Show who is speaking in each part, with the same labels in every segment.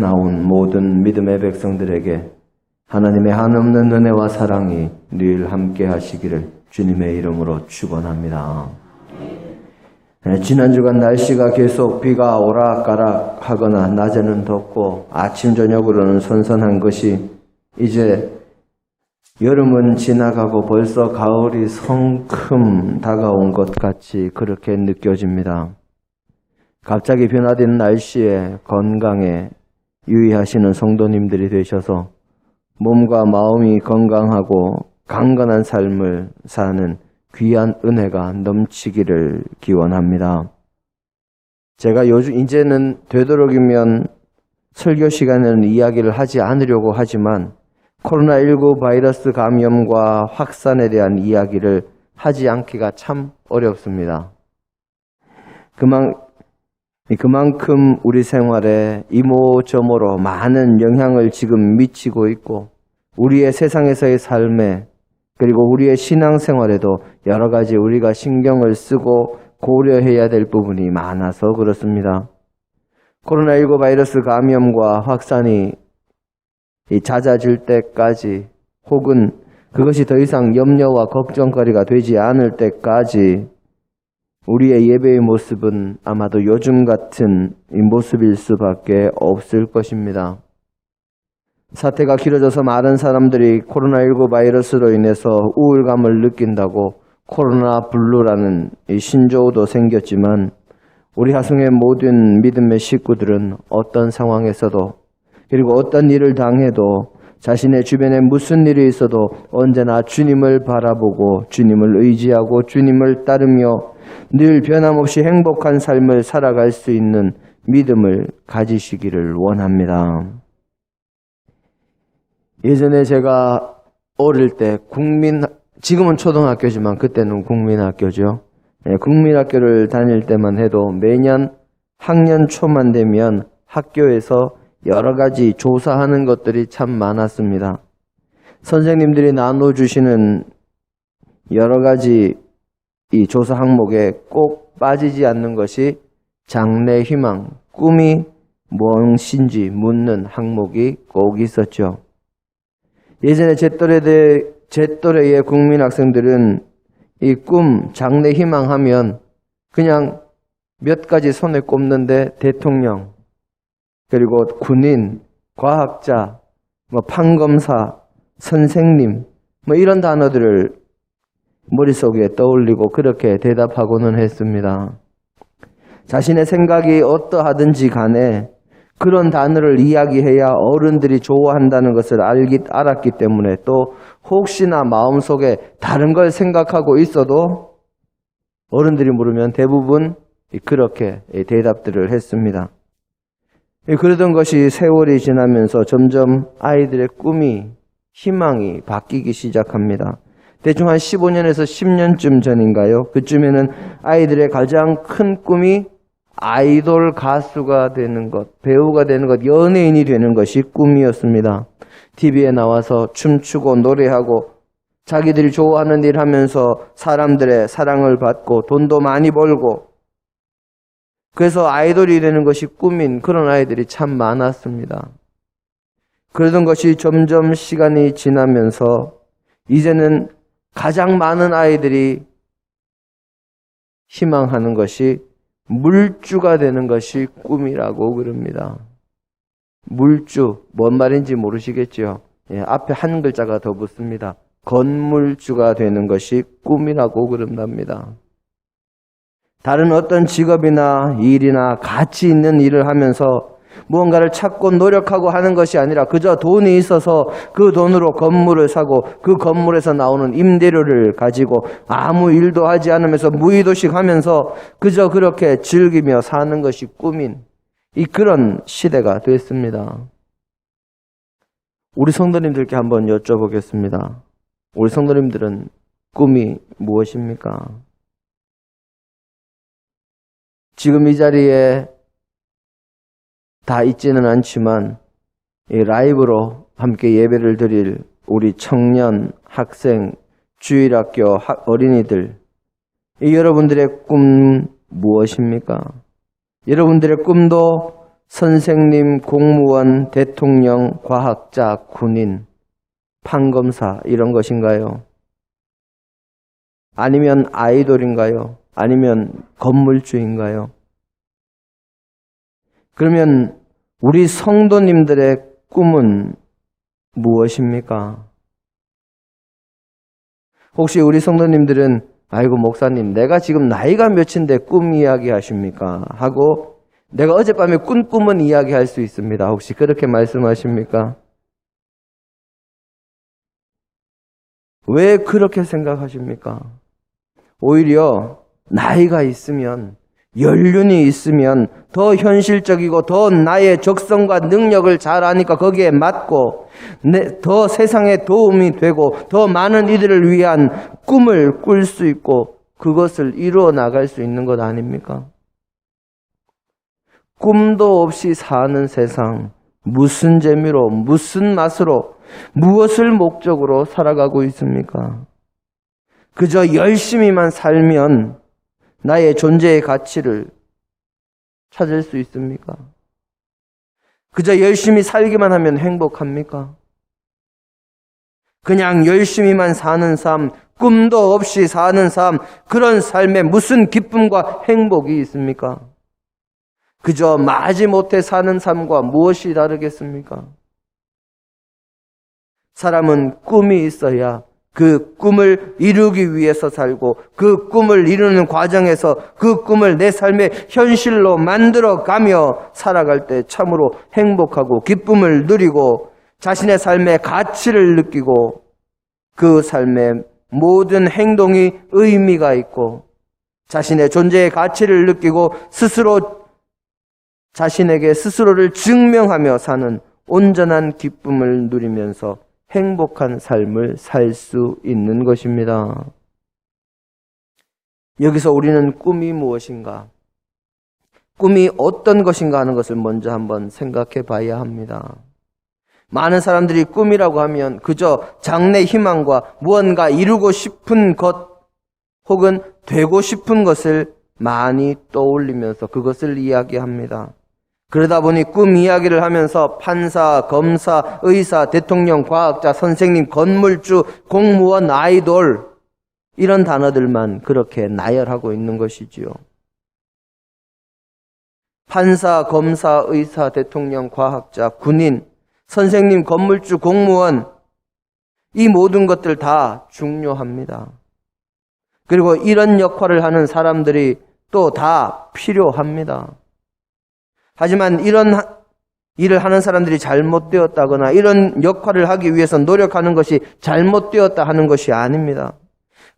Speaker 1: 나온 모든 믿음의 백성들에게 하나님의 한없는 은혜와 사랑이 늘 함께 하시기를 주님의 이름으로 축원합니다. 네, 지난 주간 날씨가 계속 비가 오락가락 하거나 낮에는 덥고 아침 저녁으로는 선선한 것이 이제 여름은 지나가고 벌써 가을이 성큼 다가온 것 같이 그렇게 느껴집니다. 갑자기 변화된 날씨에 건강에 유의하시는 성도님들이 되셔서 몸과 마음이 건강하고 강건한 삶을 사는 귀한 은혜가 넘치기를 기원합니다. 제가 요즘 이제는 되도록이면 설교 시간에는 이야기를 하지 않으려고 하지만 코로나19 바이러스 감염과 확산에 대한 이야기를 하지 않기가 참 어렵습니다. 그만, 그만큼 우리 생활에 이모저모로 많은 영향을 지금 미치고 있고 우리의 세상에서의 삶에 그리고 우리의 신앙생활에도 여러 가지 우리가 신경을 쓰고 고려해야 될 부분이 많아서 그렇습니다. 코로나19 바이러스 감염과 확산이 잦아질 때까지 혹은 그것이 더 이상 염려와 걱정거리가 되지 않을 때까지 우리의 예배의 모습은 아마도 요즘 같은 이 모습일 수밖에 없을 것입니다. 사태가 길어져서 많은 사람들이 코로나19 바이러스로 인해서 우울감을 느낀다고 코로나 블루라는 이 신조어도 생겼지만 우리 하승의 모든 믿음의 식구들은 어떤 상황에서도 그리고 어떤 일을 당해도 자신의 주변에 무슨 일이 있어도 언제나 주님을 바라보고 주님을 의지하고 주님을 따르며 늘 변함없이 행복한 삶을 살아갈 수 있는 믿음을 가지시기를 원합니다. 예전에 제가 어릴 때 국민, 지금은 초등학교지만 그때는 국민학교죠. 예, 국민학교를 다닐 때만 해도 매년 학년 초만 되면 학교에서 여러 가지 조사하는 것들이 참 많았습니다. 선생님들이 나눠주시는 여러 가지 이 조사 항목에 꼭 빠지지 않는 것이 장래 희망, 꿈이 무엇인지 묻는 항목이 꼭 있었죠. 예전에 제 또래 제 또래의 국민 학생들은 이 꿈, 장래 희망 하면 그냥 몇 가지 손에 꼽는데 대통령, 그리고 군인, 과학자, 뭐 판검사, 선생님, 뭐 이런 단어들을 머릿속에 떠올리고 그렇게 대답하고는 했습니다. 자신의 생각이 어떠하든지 간에 그런 단어를 이야기해야 어른들이 좋아한다는 것을 알기, 알았기 때문에 또 혹시나 마음속에 다른 걸 생각하고 있어도 어른들이 물으면 대부분 그렇게 대답들을 했습니다. 그러던 것이 세월이 지나면서 점점 아이들의 꿈이, 희망이 바뀌기 시작합니다. 대충 한 15년에서 10년쯤 전인가요? 그쯤에는 아이들의 가장 큰 꿈이 아이돌 가수가 되는 것, 배우가 되는 것, 연예인이 되는 것이 꿈이었습니다. TV에 나와서 춤추고 노래하고 자기들이 좋아하는 일 하면서 사람들의 사랑을 받고 돈도 많이 벌고 그래서 아이돌이 되는 것이 꿈인 그런 아이들이 참 많았습니다. 그러던 것이 점점 시간이 지나면서 이제는 가장 많은 아이들이 희망하는 것이 물주가 되는 것이 꿈이라고 그럽니다. 물주, 뭔 말인지 모르시겠죠? 예, 앞에 한 글자가 더 붙습니다. 건물주가 되는 것이 꿈이라고 그런답니다. 다른 어떤 직업이나 일이나 가치 있는 일을 하면서 무언가를 찾고 노력하고 하는 것이 아니라 그저 돈이 있어서 그 돈으로 건물을 사고 그 건물에서 나오는 임대료를 가지고 아무 일도 하지 않으면서 무의도식 하면서 그저 그렇게 즐기며 사는 것이 꿈인 이 그런 시대가 됐습니다. 우리 성도님들께 한번 여쭤보겠습니다. 우리 성도님들은 꿈이 무엇입니까? 지금 이 자리에 다 있지는 않지만 라이브로 함께 예배를 드릴 우리 청년, 학생, 주일학교 어린이들 여러분들의 꿈 무엇입니까? 여러분들의 꿈도 선생님, 공무원, 대통령, 과학자, 군인, 판검사 이런 것인가요? 아니면 아이돌인가요? 아니면 건물주인가요? 그러면 우리 성도님들의 꿈은 무엇입니까? 혹시 우리 성도님들은 아이고 목사님 내가 지금 나이가 몇인데 꿈 이야기 하십니까? 하고 내가 어젯밤에 꾼 꿈은 이야기할 수 있습니다. 혹시 그렇게 말씀하십니까? 왜 그렇게 생각하십니까? 오히려 나이가 있으면 연륜이 있으면 더 현실적이고 더 나의 적성과 능력을 잘 아니까 거기에 맞고 내- 더 세상에 도움이 되고 더 많은 이들을 위한 꿈을 꿀 수 있고 그것을 이루어 나갈 수 있는 것 아닙니까? 꿈도 없이 사는 세상 무슨 재미로 무슨 맛으로 무엇을 목적으로 살아가고 있습니까? 그저 열심히만 살면 나의 존재의 가치를 찾을 수 있습니까? 그저 열심히 살기만 하면 행복합니까? 그냥 열심히만 사는 삶, 꿈도 없이 사는 삶, 그런 삶에 무슨 기쁨과 행복이 있습니까? 그저 마지못해 사는 삶과 무엇이 다르겠습니까? 사람은 꿈이 있어야 그 꿈을 이루기 위해서 살고 그 꿈을 이루는 과정에서 그 꿈을 내 삶의 현실로 만들어 가며 살아갈 때 참으로 행복하고 기쁨을 누리고 자신의 삶의 가치를 느끼고 그 삶의 모든 행동이 의미가 있고 자신의 존재의 가치를 느끼고 스스로 자신에게 스스로를 증명하며 사는 온전한 기쁨을 누리면서 행복한 삶을 살 수 있는 것입니다. 여기서 우리는 꿈이 무엇인가? 꿈이 어떤 것인가 하는 것을 먼저 한번 생각해 봐야 합니다. 많은 사람들이 꿈이라고 하면 그저 장래 희망과 무언가 이루고 싶은 것 혹은 되고 싶은 것을 많이 떠올리면서 그것을 이야기합니다. 그러다 보니 꿈 이야기를 하면서 판사, 검사, 의사, 대통령, 과학자, 선생님, 건물주, 공무원, 아이돌 이런 단어들만 그렇게 나열하고 있는 것이지요. 판사, 검사, 의사, 대통령, 과학자, 군인, 선생님, 건물주, 공무원 이 모든 것들 다 중요합니다. 그리고 이런 역할을 하는 사람들이 또 다 필요합니다. 하지만 이런 하- 일을 하는 사람들이 잘못되었다거나 이런 역할을 하기 위해서 노력하는 것이 잘못되었다 하는 것이 아닙니다.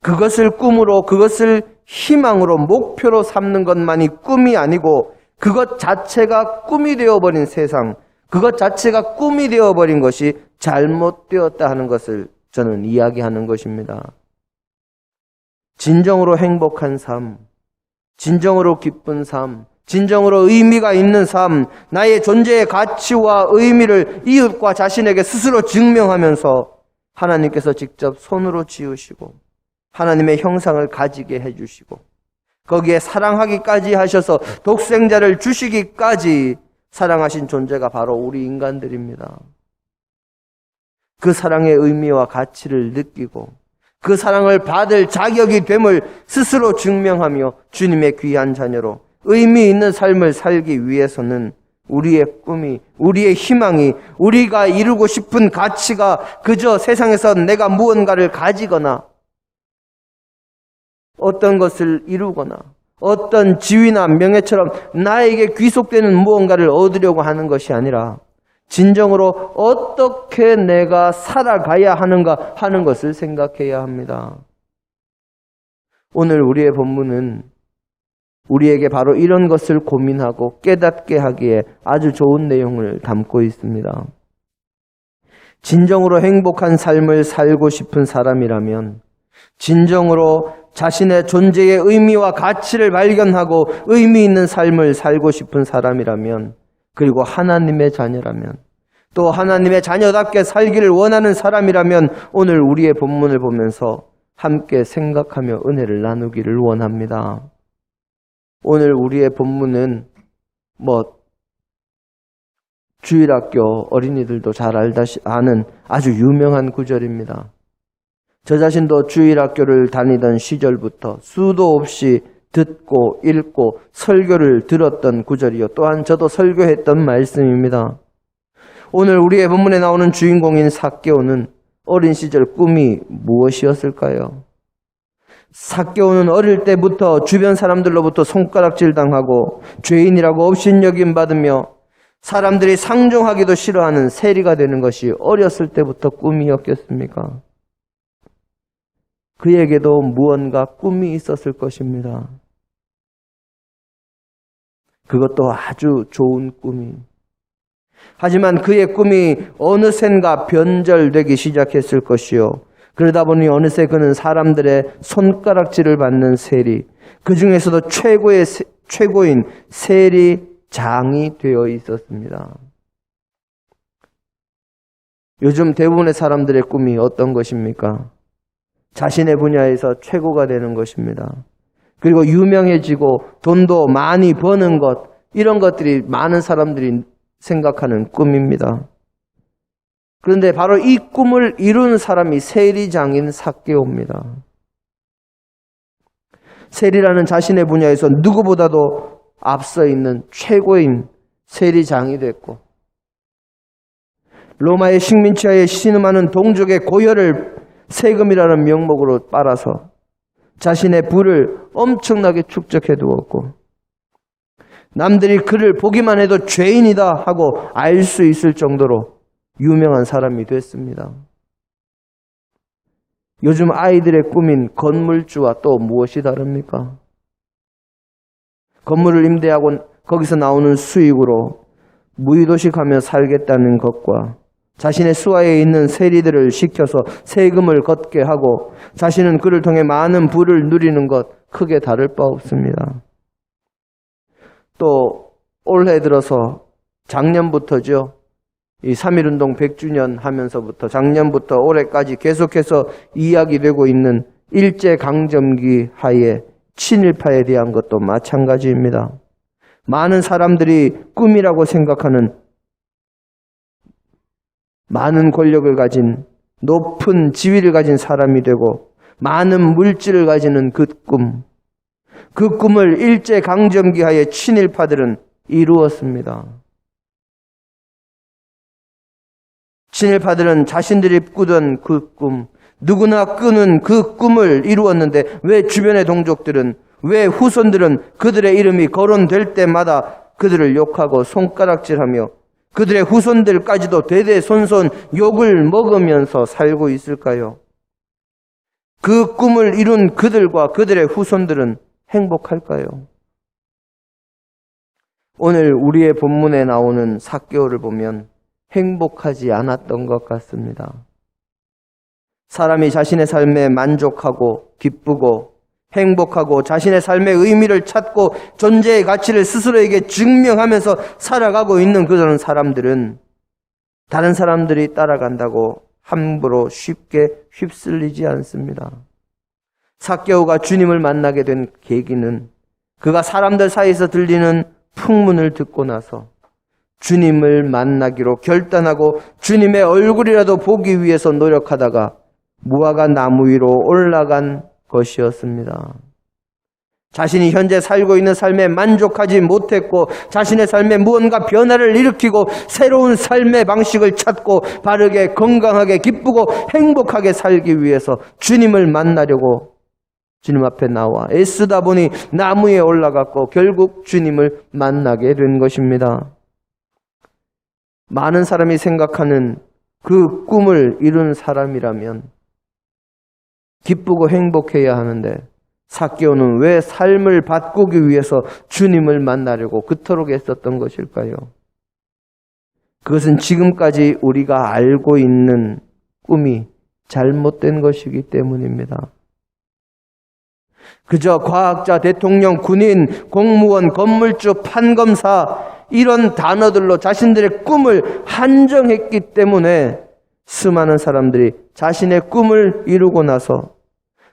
Speaker 1: 그것을 꿈으로 그것을 희망으로 목표로 삼는 것만이 꿈이 아니고 그것 자체가 꿈이 되어버린 세상, 그것 자체가 꿈이 되어버린 것이 잘못되었다 하는 것을 저는 이야기하는 것입니다. 진정으로 행복한 삶, 진정으로 기쁜 삶, 진정으로 의미가 있는 삶, 나의 존재의 가치와 의미를 이웃과 자신에게 스스로 증명하면서 하나님께서 직접 손으로 지으시고 하나님의 형상을 가지게 해주시고 거기에 사랑하기까지 하셔서 독생자를 주시기까지 사랑하신 존재가 바로 우리 인간들입니다. 그 사랑의 의미와 가치를 느끼고 그 사랑을 받을 자격이 됨을 스스로 증명하며 주님의 귀한 자녀로 의미 있는 삶을 살기 위해서는 우리의 꿈이, 우리의 희망이, 우리가 이루고 싶은 가치가 그저 세상에서 내가 무언가를 가지거나 어떤 것을 이루거나 어떤 지위나 명예처럼 나에게 귀속되는 무언가를 얻으려고 하는 것이 아니라 진정으로 어떻게 내가 살아가야 하는가 하는 것을 생각해야 합니다. 오늘 우리의 본문은 우리에게 바로 이런 것을 고민하고 깨닫게 하기에 아주 좋은 내용을 담고 있습니다. 진정으로 행복한 삶을 살고 싶은 사람이라면 진정으로 자신의 존재의 의미와 가치를 발견하고 의미 있는 삶을 살고 싶은 사람이라면 그리고 하나님의 자녀라면 또 하나님의 자녀답게 살기를 원하는 사람이라면 오늘 우리의 본문을 보면서 함께 생각하며 은혜를 나누기를 원합니다. 오늘 우리의 본문은 뭐 주일학교 어린이들도 잘 알다시 아는 아주 유명한 구절입니다. 저 자신도 주일학교를 다니던 시절부터 수도 없이 듣고 읽고 설교를 들었던 구절이요. 또한 저도 설교했던 말씀입니다. 오늘 우리의 본문에 나오는 주인공인 사개오는 어린 시절 꿈이 무엇이었을까요? 사개오는 어릴 때부터 주변 사람들로부터 손가락질 당하고 죄인이라고 업신여김 받으며 사람들이 상종하기도 싫어하는 세리가 되는 것이 어렸을 때부터 꿈이었겠습니까? 그에게도 무언가 꿈이 있었을 것입니다. 그것도 아주 좋은 꿈이. 하지만 그의 꿈이 어느샌가 변절되기 시작했을 것이요. 그러다 보니 어느새 그는 사람들의 손가락질을 받는 세리, 그 중에서도 최고의, 세- 최고인 세리장이 되어 있었습니다. 요즘 대부분의 사람들의 꿈이 어떤 것입니까? 자신의 분야에서 최고가 되는 것입니다. 그리고 유명해지고 돈도 많이 버는 것, 이런 것들이 많은 사람들이 생각하는 꿈입니다. 그런데 바로 이 꿈을 이룬 사람이 세리장인 삭개오입니다. 세리라는 자신의 분야에서 누구보다도 앞서 있는 최고인 세리장이 됐고, 로마의 식민지하에 신음하는 동족의 고혈을 세금이라는 명목으로 빨아서 자신의 부를 엄청나게 축적해 두었고, 남들이 그를 보기만 해도 죄인이다 하고 알 수 있을 정도로 유명한 사람이 됐습니다. 요즘 아이들의 꿈인 건물주와 또 무엇이 다릅니까? 건물을 임대하고 거기서 나오는 수익으로 무의도식하며 살겠다는 것과 자신의 수하에 있는 세리들을 시켜서 세금을 걷게 하고 자신은 그를 통해 많은 부를 누리는 것 크게 다를 바 없습니다. 또 올해 들어서 작년부터죠. 이 3.1운동 100주년 하면서부터 작년부터 올해까지 계속해서 이야기되고 있는 일제강점기 하에 친일파에 대한 것도 마찬가지입니다. 많은 사람들이 꿈이라고 생각하는 많은 권력을 가진 높은 지위를 가진 사람이 되고 많은 물질을 가지는 그 꿈. 그 꿈을 일제강점기 하에 친일파들은 이루었습니다. 친일파들은 자신들이 꾸던 그 꿈, 누구나 꾸는 그 꿈을 이루었는데 왜 주변의 동족들은, 왜 후손들은 그들의 이름이 거론될 때마다 그들을 욕하고 손가락질하며 그들의 후손들까지도 대대손손 욕을 먹으면서 살고 있을까요? 그 꿈을 이룬 그들과 그들의 후손들은 행복할까요? 오늘 우리의 본문에 나오는 사개오를 보면 행복하지 않았던 것 같습니다. 사람이 자신의 삶에 만족하고 기쁘고 행복하고 자신의 삶의 의미를 찾고 존재의 가치를 스스로에게 증명하면서 살아가고 있는 그런 사람들은 다른 사람들이 따라간다고 함부로 쉽게 휩쓸리지 않습니다. 사개오가 주님을 만나게 된 계기는 그가 사람들 사이에서 들리는 풍문을 듣고 나서 주님을 만나기로 결단하고 주님의 얼굴이라도 보기 위해서 노력하다가 무화과 나무 위로 올라간 것이었습니다. 자신이 현재 살고 있는 삶에 만족하지 못했고 자신의 삶에 무언가 변화를 일으키고 새로운 삶의 방식을 찾고 바르게 건강하게 기쁘고 행복하게 살기 위해서 주님을 만나려고 주님 앞에 나와 애쓰다 보니 나무에 올라갔고 결국 주님을 만나게 된 것입니다. 많은 사람이 생각하는 그 꿈을 이룬 사람이라면 기쁘고 행복해야 하는데 사개오는 왜 삶을 바꾸기 위해서 주님을 만나려고 그토록 애썼던 것일까요? 그것은 지금까지 우리가 알고 있는 꿈이 잘못된 것이기 때문입니다. 그저 과학자, 대통령, 군인, 공무원, 건물주, 판검사 이런 단어들로 자신들의 꿈을 한정했기 때문에 수많은 사람들이 자신의 꿈을 이루고 나서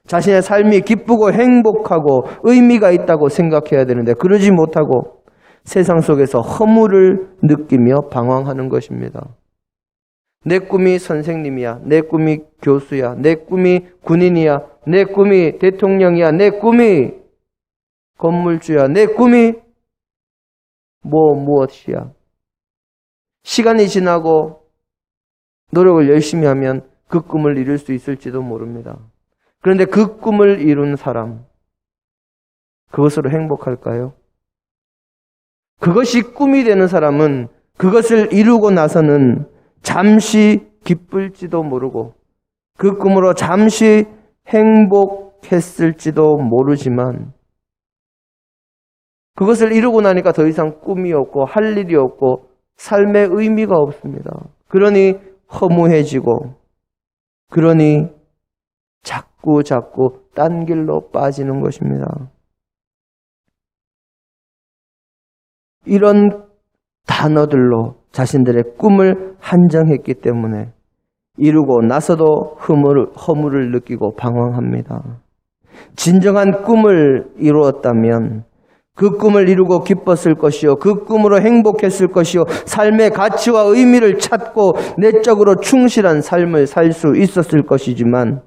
Speaker 1: 자신의 삶이 기쁘고 행복하고 의미가 있다고 생각해야 되는데 그러지 못하고 세상 속에서 허물을 느끼며 방황하는 것입니다. 내 꿈이 선생님이야. 내 꿈이 교수야. 내 꿈이 군인이야. 내 꿈이 대통령이야. 내 꿈이 건물주야. 내 꿈이 뭐 무엇이야. 시간이 지나고 노력을 열심히 하면 그 꿈을 이룰 수 있을지도 모릅니다. 그런데 그 꿈을 이룬 사람, 그것으로 행복할까요? 그것이 꿈이 되는 사람은 그것을 이루고 나서는 잠시 기쁠지도 모르고 그 꿈으로 잠시 행복했을지도 모르지만 그것을 이루고 나니까 더 이상 꿈이 없고 할 일이 없고 삶의 의미가 없습니다. 그러니 허무해지고 그러니 자꾸 자꾸 딴 길로 빠지는 것입니다. 이런 단어들로 자신들의 꿈을 한정했기 때문에 이루고 나서도 허물을, 허물을 느끼고 방황합니다. 진정한 꿈을 이루었다면 그 꿈을 이루고 기뻤을 것이요. 그 꿈으로 행복했을 것이요. 삶의 가치와 의미를 찾고 내적으로 충실한 삶을 살 수 있었을 것이지만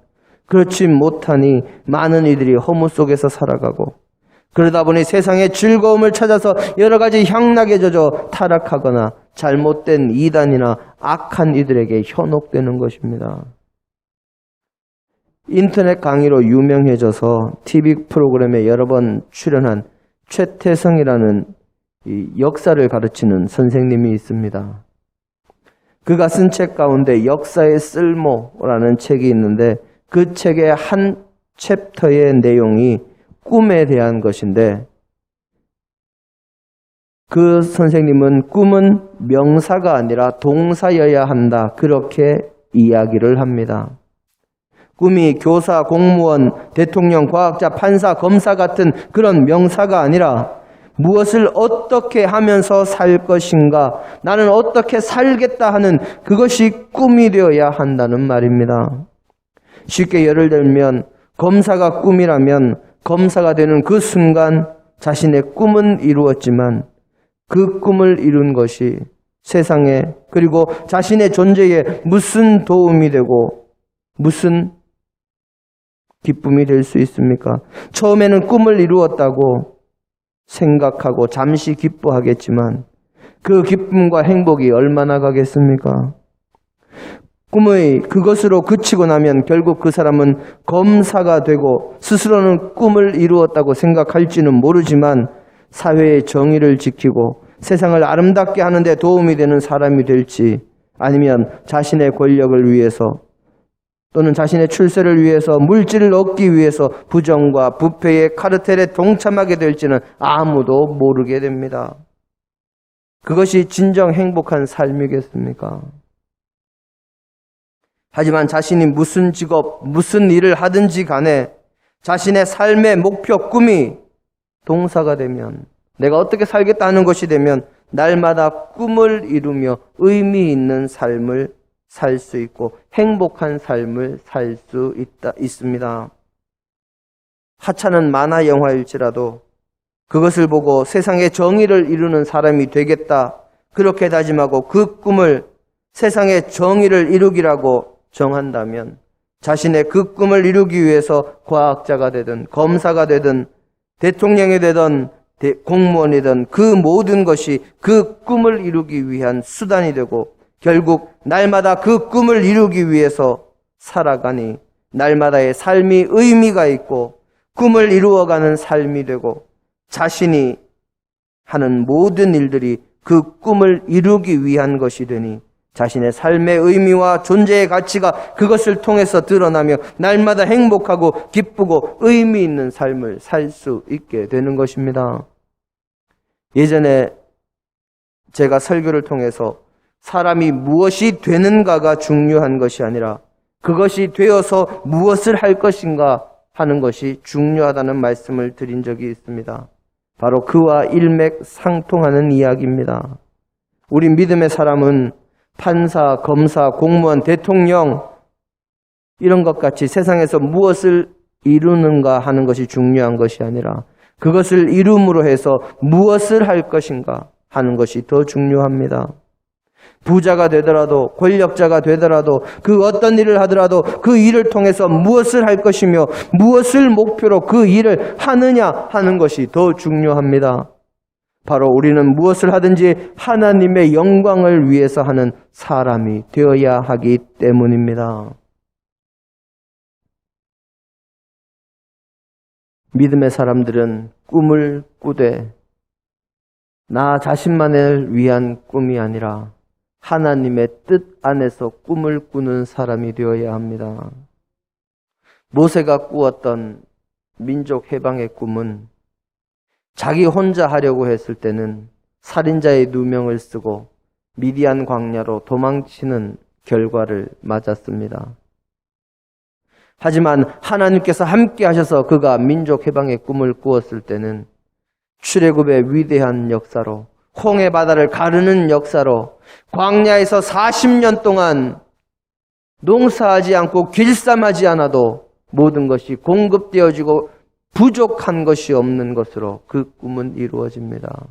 Speaker 1: 그렇지 못하니 많은 이들이 허무 속에서 살아가고 그러다 보니 세상의 즐거움을 찾아서 여러 가지 향락에 젖어 타락하거나 잘못된 이단이나 악한 이들에게 현혹되는 것입니다. 인터넷 강의로 유명해져서 TV 프로그램에 여러 번 출연한 최태성이라는 이 역사를 가르치는 선생님이 있습니다. 그가 쓴 책 가운데 역사의 쓸모라는 책이 있는데 그 책의 한 챕터의 내용이 꿈에 대한 것인데 그 선생님은 꿈은 명사가 아니라 동사여야 한다. 그렇게 이야기를 합니다. 꿈이 교사, 공무원, 대통령, 과학자, 판사, 검사 같은 그런 명사가 아니라 무엇을 어떻게 하면서 살 것인가, 나는 어떻게 살겠다 하는 그것이 꿈이 되어야 한다는 말입니다. 쉽게 예를 들면 검사가 꿈이라면 검사가 되는 그 순간 자신의 꿈은 이루었지만 그 꿈을 이룬 것이 세상에 그리고 자신의 존재에 무슨 도움이 되고 무슨 기쁨이 될 수 있습니까? 처음에는 꿈을 이루었다고 생각하고 잠시 기뻐하겠지만 그 기쁨과 행복이 얼마나 가겠습니까? 꿈의 그것으로 그치고 나면 결국 그 사람은 검사가 되고 스스로는 꿈을 이루었다고 생각할지는 모르지만 사회의 정의를 지키고 세상을 아름답게 하는데 도움이 되는 사람이 될지 아니면 자신의 권력을 위해서 또는 자신의 출세를 위해서 물질을 얻기 위해서 부정과 부패의 카르텔에 동참하게 될지는 아무도 모르게 됩니다. 그것이 진정 행복한 삶이겠습니까? 하지만 자신이 무슨 직업, 무슨 일을 하든지 간에 자신의 삶의 목표, 꿈이 동사가 되면 내가 어떻게 살겠다는 것이 되면 날마다 꿈을 이루며 의미 있는 삶을 살 수 있고 행복한 삶을 살 수 있다, 있습니다. 하찮은 만화 영화일지라도 그것을 보고 세상의 정의를 이루는 사람이 되겠다. 그렇게 다짐하고 그 꿈을 세상의 정의를 이루기라고 정한다면 자신의 그 꿈을 이루기 위해서 과학자가 되든 검사가 되든 대통령이 되든 공무원이든 그 모든 것이 그 꿈을 이루기 위한 수단이 되고 결국 날마다 그 꿈을 이루기 위해서 살아가니 날마다의 삶이 의미가 있고 꿈을 이루어가는 삶이 되고 자신이 하는 모든 일들이 그 꿈을 이루기 위한 것이 되니 자신의 삶의 의미와 존재의 가치가 그것을 통해서 드러나며 날마다 행복하고 기쁘고 의미 있는 삶을 살 수 있게 되는 것입니다. 예전에 제가 설교를 통해서 사람이 무엇이 되는가가 중요한 것이 아니라 그것이 되어서 무엇을 할 것인가 하는 것이 중요하다는 말씀을 드린 적이 있습니다. 바로 그와 일맥상통하는 이야기입니다. 우리 믿음의 사람은 판사, 검사, 공무원, 대통령 이런 것 같이 세상에서 무엇을 이루는가 하는 것이 중요한 것이 아니라 그것을 이룸으로 해서 무엇을 할 것인가 하는 것이 더 중요합니다. 부자가 되더라도 권력자가 되더라도 그 어떤 일을 하더라도 그 일을 통해서 무엇을 할 것이며 무엇을 목표로 그 일을 하느냐 하는 것이 더 중요합니다. 바로 우리는 무엇을 하든지 하나님의 영광을 위해서 하는 사람이 되어야 하기 때문입니다. 믿음의 사람들은 꿈을 꾸되 나 자신만을 위한 꿈이 아니라 하나님의 뜻 안에서 꿈을 꾸는 사람이 되어야 합니다. 모세가 꾸었던 민족 해방의 꿈은 자기 혼자 하려고 했을 때는 살인자의 누명을 쓰고 미디안 광야로 도망치는 결과를 맞았습니다. 하지만 하나님께서 함께 하셔서 그가 민족 해방의 꿈을 꾸었을 때는 출애굽의 위대한 역사로 홍해 바다를 가르는 역사로 광야에서 40년 동안 농사하지 않고 길쌈하지 않아도 모든 것이 공급되어지고 부족한 것이 없는 것으로 그 꿈은 이루어집니다.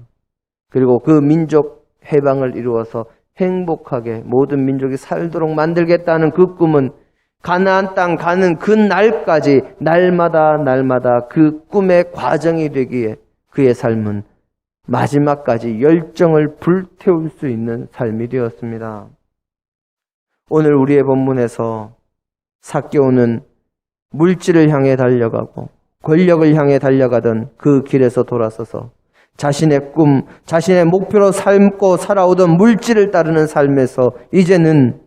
Speaker 1: 그리고 그 민족 해방을 이루어서 행복하게 모든 민족이 살도록 만들겠다는 그 꿈은 가나안 땅 가는 그 날까지 날마다 날마다 그 꿈의 과정이 되기에 그의 삶은 마지막까지 열정을 불태울 수 있는 삶이 되었습니다. 오늘 우리의 본문에서 사개오는 물질을 향해 달려가고 권력을 향해 달려가던 그 길에서 돌아서서 자신의 꿈, 자신의 목표로 삶고 살아오던 물질을 따르는 삶에서 이제는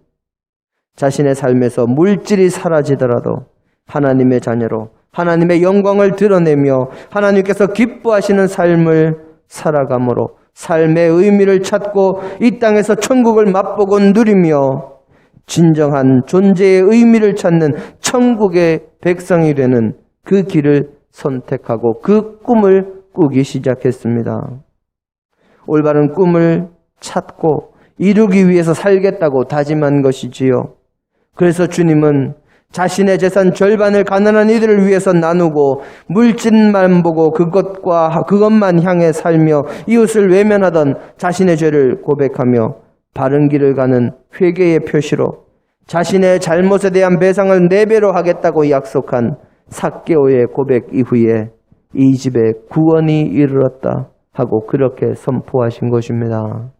Speaker 1: 자신의 삶에서 물질이 사라지더라도 하나님의 자녀로 하나님의 영광을 드러내며 하나님께서 기뻐하시는 삶을 살아감으로 삶의 의미를 찾고 이 땅에서 천국을 맛보고 누리며 진정한 존재의 의미를 찾는 천국의 백성이 되는 그 길을 선택하고 그 꿈을 꾸기 시작했습니다. 올바른 꿈을 찾고 이루기 위해서 살겠다고 다짐한 것이지요. 그래서 주님은 자신의 재산 절반을 가난한 이들을 위해서 나누고 물질만 보고 그것과 그것만 향해 살며 이웃을 외면하던 자신의 죄를 고백하며 바른 길을 가는 회개의 표시로 자신의 잘못에 대한 배상을 네 배로 하겠다고 약속한 사개오의 고백 이후에 이 집에 구원이 이르렀다 하고 그렇게 선포하신 것입니다.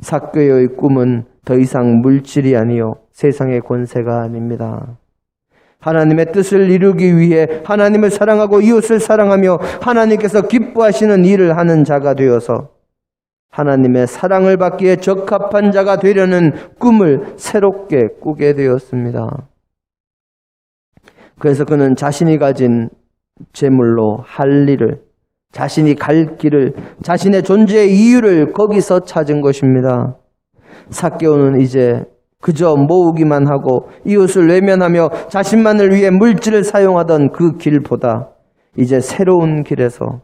Speaker 1: 사개오의 꿈은 더 이상 물질이 아니요 세상의 권세가 아닙니다. 하나님의 뜻을 이루기 위해 하나님을 사랑하고 이웃을 사랑하며 하나님께서 기뻐하시는 일을 하는 자가 되어서 하나님의 사랑을 받기에 적합한 자가 되려는 꿈을 새롭게 꾸게 되었습니다. 그래서 그는 자신이 가진 재물로 할 일을, 자신이 갈 길을, 자신의 존재의 이유를 거기서 찾은 것입니다. 사개오는 이제 그저 모으기만 하고 이웃을 외면하며 자신만을 위해 물질을 사용하던 그 길보다 이제 새로운 길에서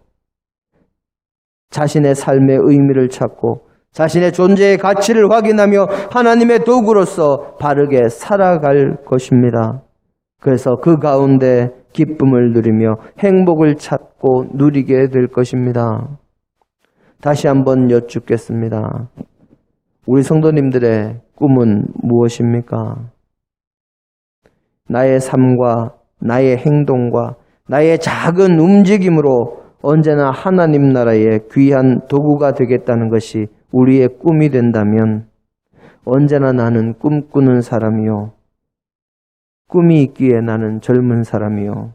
Speaker 1: 자신의 삶의 의미를 찾고 자신의 존재의 가치를 확인하며 하나님의 도구로서 바르게 살아갈 것입니다. 그래서 그 가운데 기쁨을 누리며 행복을 찾고 누리게 될 것입니다. 다시 한번 여쭙겠습니다. 우리 성도님들의 꿈은 무엇입니까? 나의 삶과 나의 행동과 나의 작은 움직임으로 언제나 하나님 나라의 귀한 도구가 되겠다는 것이 우리의 꿈이 된다면 언제나 나는 꿈꾸는 사람이요. 꿈이 있기에 나는 젊은 사람이요.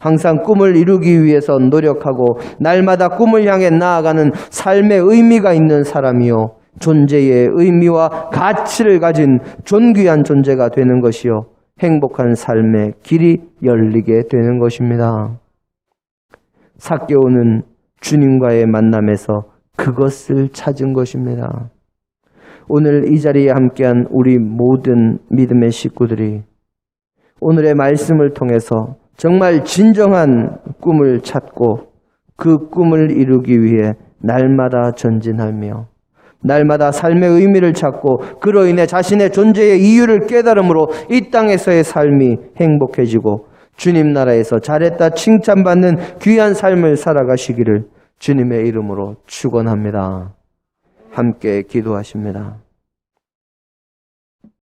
Speaker 1: 항상 꿈을 이루기 위해서 노력하고 날마다 꿈을 향해 나아가는 삶의 의미가 있는 사람이요. 존재의 의미와 가치를 가진 존귀한 존재가 되는 것이요. 행복한 삶의 길이 열리게 되는 것입니다. 사개오는 주님과의 만남에서 그것을 찾은 것입니다. 오늘 이 자리에 함께한 우리 모든 믿음의 식구들이 오늘의 말씀을 통해서 정말 진정한 꿈을 찾고 그 꿈을 이루기 위해 날마다 전진하며 날마다 삶의 의미를 찾고 그로 인해 자신의 존재의 이유를 깨달음으로 이 땅에서의 삶이 행복해지고 주님 나라에서 잘했다 칭찬받는 귀한 삶을 살아가시기를 주님의 이름으로 축원합니다. 함께 기도하십니다.